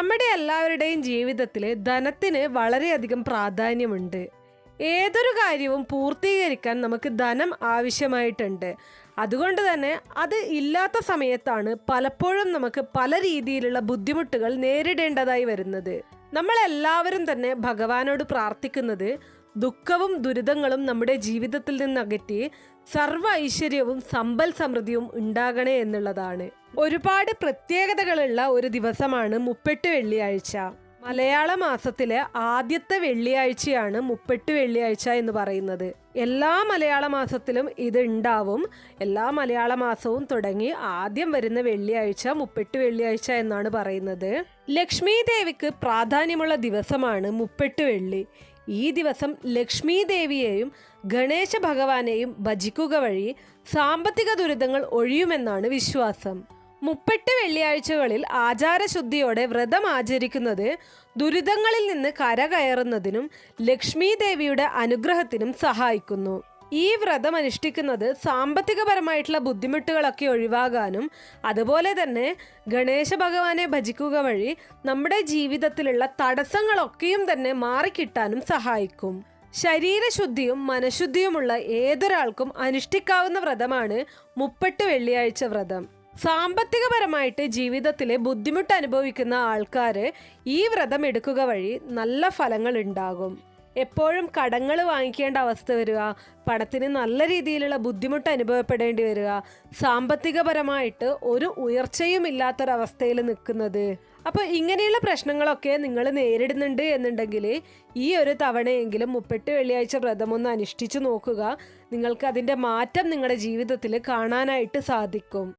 നമ്മുടെ എല്ലാവരുടെയും ജീവിതത്തിൽ ധനത്തിന് വളരെയധികം പ്രാധാന്യമുണ്ട്. ഏതൊരു കാര്യവും പൂർത്തീകരിക്കാൻ നമുക്ക് ധനം ആവശ്യമായിട്ടുണ്ട്. അതുകൊണ്ട് തന്നെ അത് ഇല്ലാത്ത സമയത്താണ് പലപ്പോഴും നമുക്ക് പല രീതിയിലുള്ള ബുദ്ധിമുട്ടുകൾ നേരിടേണ്ടതായി വരുന്നത്. നമ്മളെല്ലാവരും തന്നെ ഭഗവാനോട് പ്രാർത്ഥിക്കുന്നത് ദുഃഖവും ദുരിതങ്ങളും നമ്മുടെ ജീവിതത്തിൽ നിന്ന് അകറ്റി സർവ ഐശ്വര്യവും സമ്പൽ സമൃദ്ധിയും ഉണ്ടാകണേ എന്നുള്ളതാണ്. ഒരുപാട് പ്രത്യേകതകളുള്ള ഒരു ദിവസമാണ് മുപ്പെട്ട് വെള്ളിയാഴ്ച. മലയാള മാസത്തിലെ ആദ്യത്തെ വെള്ളിയാഴ്ചയാണ് മുപ്പെട്ട് വെള്ളിയാഴ്ച എന്ന് പറയുന്നത്. എല്ലാ മലയാള മാസത്തിലും ഇത് ഉണ്ടാവും എല്ലാ മലയാള മാസവും തുടങ്ങി ആദ്യം വരുന്ന വെള്ളിയാഴ്ച മുപ്പെട്ട് വെള്ളിയാഴ്ച എന്നാണ് പറയുന്നത്. ലക്ഷ്മി ദേവിക്ക് പ്രാധാന്യമുള്ള ദിവസമാണ് മുപ്പെട്ട് വെള്ളി. ഈ ദിവസം ലക്ഷ്മി ദേവിയെയും ഗണേശ ഭഗവാനെയും ഭജിക്കുക വഴി സാമ്പത്തിക ദുരിതങ്ങൾ ഒഴിയുമെന്നാണ് വിശ്വാസം. മുപ്പെട്ട് വെള്ളിയാഴ്ചകളിൽ ആചാരശുദ്ധിയോടെ വ്രതം ആചരിക്കുന്നത് ദുരിതങ്ങളിൽ നിന്ന് കരകയറുന്നതിനും ലക്ഷ്മി ദേവിയുടെ അനുഗ്രഹത്തിനും സഹായിക്കുന്നു. ഈ വ്രതം അനുഷ്ഠിക്കുന്നത് സാമ്പത്തികപരമായിട്ടുള്ള ബുദ്ധിമുട്ടുകളൊക്കെ ഒഴിവാകാനും അതുപോലെ തന്നെ ഗണേശ ഭഗവാനെ ഭജിക്കുക വഴി നമ്മുടെ ജീവിതത്തിലുള്ള തടസ്സങ്ങളൊക്കെയും തന്നെ മാറിക്കിട്ടാനും സഹായിക്കും. ശരീരശുദ്ധിയും മനഃശുദ്ധിയുമുള്ള ഏതൊരാൾക്കും അനുഷ്ഠിക്കാവുന്ന വ്രതമാണ് മുപ്പട്ട് വെള്ളിയാഴ്ച വ്രതം. സാമ്പത്തികപരമായിട്ട് ജീവിതത്തിലെ ബുദ്ധിമുട്ട് അനുഭവിക്കുന്ന ആൾക്കാർ ഈ വ്രതം എടുക്കുക വഴി നല്ല ഫലങ്ങൾ ഉണ്ടാകും. എപ്പോഴും കടങ്ങൾ വാങ്ങിക്കേണ്ട അവസ്ഥ വരിക പണത്തിന് നല്ല രീതിയിലുള്ള ബുദ്ധിമുട്ട് അനുഭവപ്പെടേണ്ടി വരിക സാമ്പത്തികപരമായിട്ട് ഒരു ഉയർച്ചയും ഇല്ലാത്തൊരവസ്ഥയിൽ നിൽക്കുന്നത്. അപ്പോൾ ഇങ്ങനെയുള്ള പ്രശ്നങ്ങളൊക്കെ നിങ്ങൾ നേരിടുന്നുണ്ട് എന്നുണ്ടെങ്കിൽ ഈ ഒരു തവണയെങ്കിലും മുപ്പെട്ട് വെള്ളിയാഴ്ച വ്രതം ഒന്ന് അനുഷ്ഠിച്ചു നോക്കുക. നിങ്ങൾക്ക് അതിന്റെ മാറ്റം നിങ്ങളുടെ ജീവിതത്തിൽ കാണാനായിട്ട് സാധിക്കും.